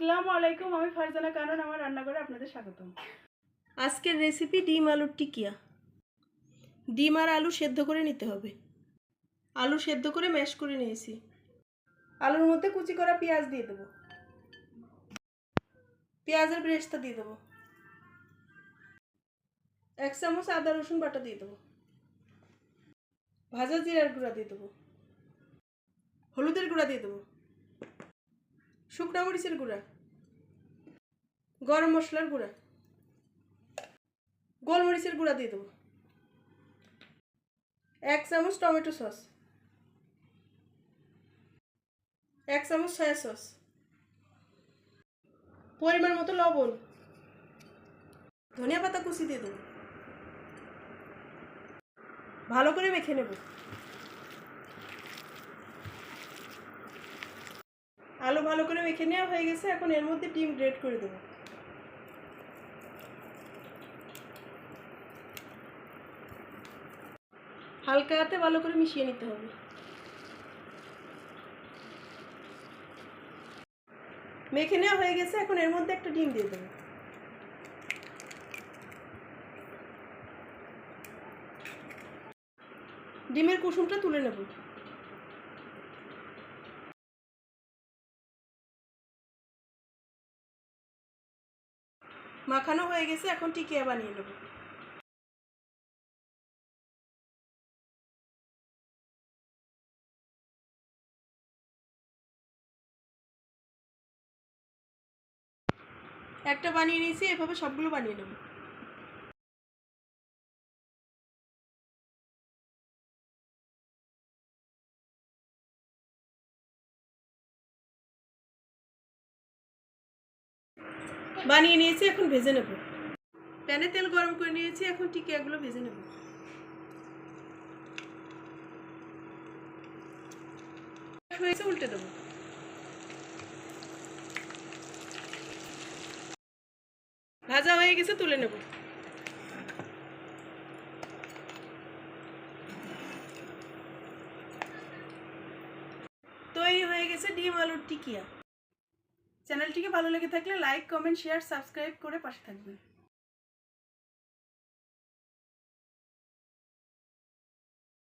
আসসালামু আলাইকুম, আমি ফারজানা কারণ, আমার রান্নাঘরে আপনাদের স্বাগতম। আজকের রেসিপি ডিম আলুর টিকিয়া। ডিম আর আলু সেদ্ধ করে নিতে হবে। আলু সেদ্ধ করে ম্যাশ করে নিয়েছি। আলুর মধ্যে কুচি করা পেঁয়াজ দিয়ে দেবো। পেঁয়াজের ব্রেস্তা দিয়ে দেবো। এক চামচ আদা, রসুন বাটা দিয়ে দেবো। ভাজা জিরার গুঁড়া দিয়ে দেবো। হলুদের গুঁড়া দিয়ে দেবো। শুকনা মরিচের গুঁড়া। গরম মশলার গুঁড়া। গোলমরিচের গুঁড়া দিয়ে দেবো। এক চামচ টমেটো সস। এক চামচ সয়া সস। পরিমাণ মতো লবণ। ধনিয়া পাতা কুচি দিয়ে দেবো। ভালো করে মেখে নেব। আলু ভালো করে মেখে নেওয়া হয়ে গেছে, এখন এর মধ্যে ডিম গ্রেট করে দেবো। হালকা হাতে ভালো করে মিশিয়ে নিতে হবে। মেখে নেওয়া হয়ে গেছে, এখন এর মধ্যে একটা ডিম দিয়ে দেবো। ডিমের কুসুমটা তুলে নেব। মাখানো হয়ে গেছে, এখন টিকিয়া বানিয়ে নেব। একটা বানিয়ে নিয়েছি, এভাবে সবগুলো বানিয়ে নেব। বানিয়ে নিয়েছি, এখন ভেজে নেব। প্যানে তেল গরম করে নিয়েছি, এখন টিকিয়াগুলো ভেজে নেব। হয়েছে, উল্টে দেবো ভাজা হয়ে গেছে, তুলে নেব। তৈরি হয়ে গেছে ডিম আলুর টিকিয়া। চ্যানেলটিকে ভালো লেগে থাকলে লাইক, কমেন্ট, শেয়ার, সাবস্ক্রাইব করে পাশে থাকবেন।